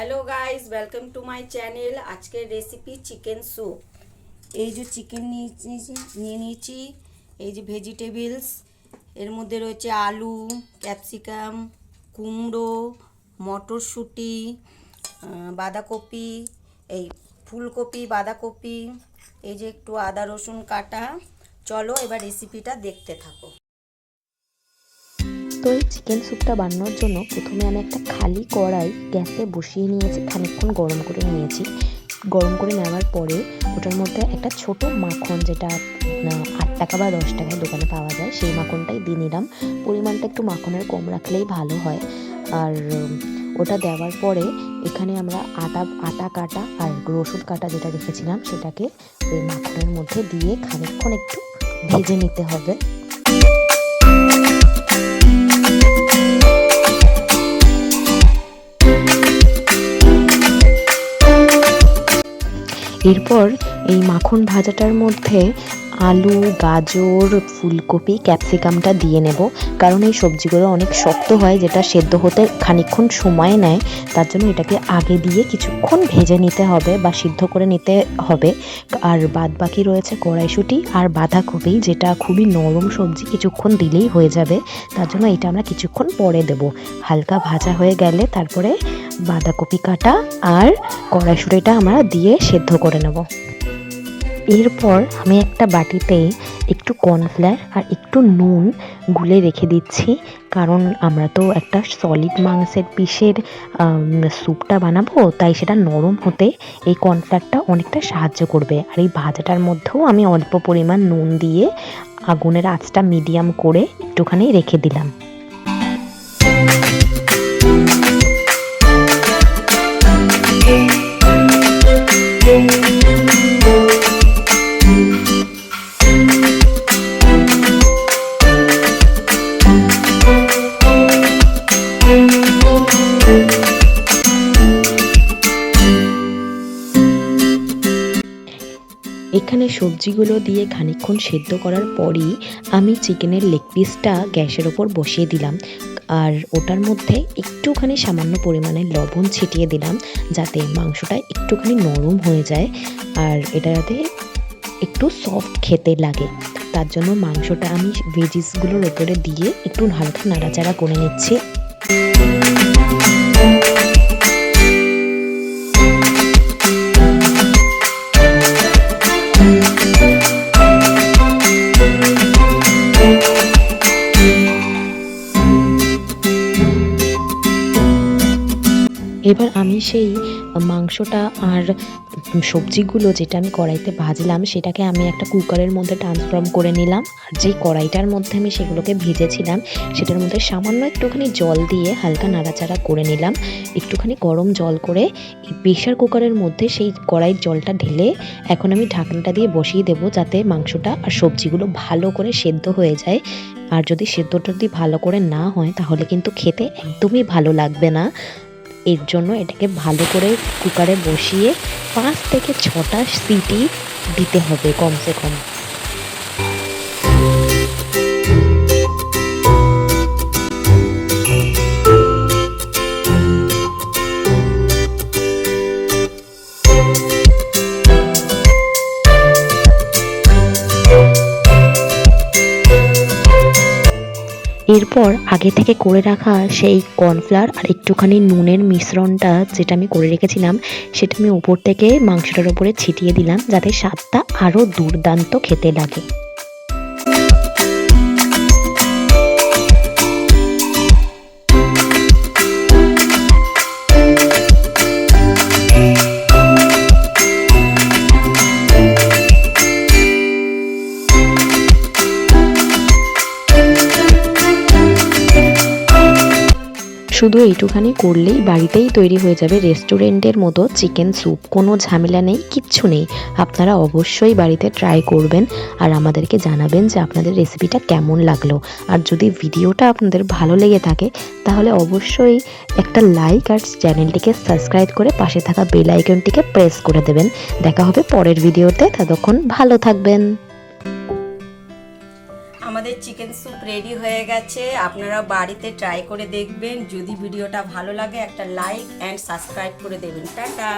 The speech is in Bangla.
Hello guys welcome to my channel আজকের রেসিপি চিকেন স্যুপ এই যে চিকেন নিয়েছি, নিয়ে নিয়েছি। এই যে ভেজিটেবলস এর মধ্যে রয়েছে আলু ক্যাপসিকাম কুমড়ো, মটরশুঁটি বাঁধাকপি, এই ফুলকপি, বাঁধাকপি, এই যে একটু আদা রসুন কাটা। চলো এবার রেসিপিটা দেখতে থাকো। এই চিকেন স্যুপটা বানানোর জন্য প্রথমে আমি একটা খালি কড়াই গ্যাসে বসিয়ে নিয়েছি, খানিকক্ষণ গরম করে নিয়েছি। গরম করে নেওয়ার পরে ওটার মধ্যে একটা ছোট মাখন যেটা আট টাকা বা দশ টাকায় দোকানে পাওয়া যায়, সেই মাখনটাই দিয়ে নিলাম। পরিমাণটা একটু মাখনের কম রাখলেই ভালো হয়। আর, ওটা দেওয়ার পরে এখানে আমরা আটা আটা কাটা আর রসুন কাটা যেটা রেখেছিলাম, সেটাকে ওই মাখনের মধ্যে দিয়ে খানিকক্ষণ একটু ভেজে নিতে হবে। এরপর এই মাখন ভাজাটার মধ্যে আলু, গাজর, ফুলকপি, ক্যাপসিকামটা দিয়ে নেব। কারণ এই সবজিগুলো অনেক শক্ত হয়, যেটা সেদ্ধ হতে খানিকক্ষণ সময় নেয়। তার জন্য এটাকে আগে দিয়ে কিছুক্ষণ ভেজে নিতে হবে বা সিদ্ধ করে নিতে হবে। আর বাদ বাকি রয়েছে কড়াইশুঁটি আর বাঁধাকপি, যেটা খুবই নরম সবজি, কিছুক্ষণ দিলেই হয়ে যাবে। তার জন্য এটা আমরা কিছুক্ষণ পরে দেব। হালকা ভাজা হয়ে গেলে তারপরে বাঁধাকপি কাটা আর কড়াইশুঁটিটা আমরা দিয়ে সেদ্ধ করে নেব। এরপর আমি একটা বাটিতে একটু কর্নফ্লাওয়ার আর একটু নুন গুলে রেখে দিচ্ছি, কারণ আমরা তো একটা সলিড মাংসের পিসের স্যুপটা বানাবো, তাই সেটা নরম হতে এই কর্নফ্লাওয়ারটা অনেকটা সাহায্য করবে। আর এই ভাজাটার মধ্যেও আমি অল্প পরিমাণ নুন দিয়ে আগুনের আঁচটা মিডিয়াম করে একটুখানি রেখে দিলাম। Thank you. এখানে সবজিগুলো দিয়ে খানিকক্ষণ সেদ্ধ করার পরই আমি চিকেনের লেগ পিসটা গ্যাসের ওপর বসিয়ে দিলাম। আর ওটার মধ্যে একটুখানি সামান্য পরিমাণে লবণ ছিটিয়ে দিলাম যাতে মাংসটা একটুখানি নরম হয়ে যায় আর এটা যাতে একটু সফট খেতে লাগে। তার জন্য মাংসটা আমি ভেজিসগুলোর ওপরে দিয়ে একটু হালকা নাড়াচাড়া করে নিচ্ছি। এবার আমি সেই মাংসটা আর সবজিগুলো যেটা আমি কড়াইতে ভাজলাম, সেটাকে আমি একটা কুকারের মধ্যে ট্রান্সফর্ম করে নিলাম। আর যেই কড়াইটার মধ্যে আমি সেগুলোকে ভেজেছিলাম, সেটার মধ্যে সামান্য একটুখানি জল দিয়ে হালকা নাড়াচাড়া করে নিলাম। একটুখানি গরম জল করে এই প্রেশার কুকারের মধ্যে সেই কড়াইয়ের জলটা ঢেলে এখন আমি ঢাকনাটা দিয়ে বসিয়ে দেবো, যাতে মাংসটা আর সবজিগুলো ভালো করে সেদ্ধ হয়ে যায়। আর যদি সেদ্ধটা যদি ভালো করে না হয়, তাহলে কিন্তু খেতে একদমই ভালো লাগবে না। এর জন্য এটাকে ভালো করে কুকারে বসিয়ে পাঁচ থেকে ছটা সিটি দিতে হবে কমসে কম। এরপর আগে থেকে করে রাখা সেই কর্নফ্লাওয়ার আর একটুখানি নুনের মিশ্রণটা যেটা আমি করে রেখেছিলাম, সেটা আমি উপর থেকে মাংসটার উপরে ছিটিয়ে দিলাম যাতে স্বাদটা আরও দুর্দান্ত খেতে লাগে। শুধু এইটুখানি করলেই বাড়িতেই তৈরি হয়ে যাবে রেস্টুরেন্টের মতো চিকেন স্যুপ। কোনো ঝামেলা নেই, কিচ্ছু নেই। আপনারা অবশ্যই বাড়িতে ট্রাই করবেন আর আমাদেরকে জানাবেন যে আপনাদের রেসিপিটা কেমন লাগল। আর যদি ভিডিওটা আপনাদের ভালো লেগে থাকে, তাহলে অবশ্যই একটা লাইক আর চ্যানেলটিকে সাবস্ক্রাইব করে পাশে থাকা বেল আইকনটিকে প্রেস করে দেবেন। দেখা হবে পরের ভিডিওতে, ততক্ষণ ভালো থাকবেন। আমাদের চিকেন স্যুপ রেডি হয়ে গেছে। আপনারা বাড়িতে ট্রাই করে দেখবেন। যদি ভিডিওটা ভালো লাগে, একটা লাইক অ্যান্ড সাবস্ক্রাইব করে দেবেন। টাটা!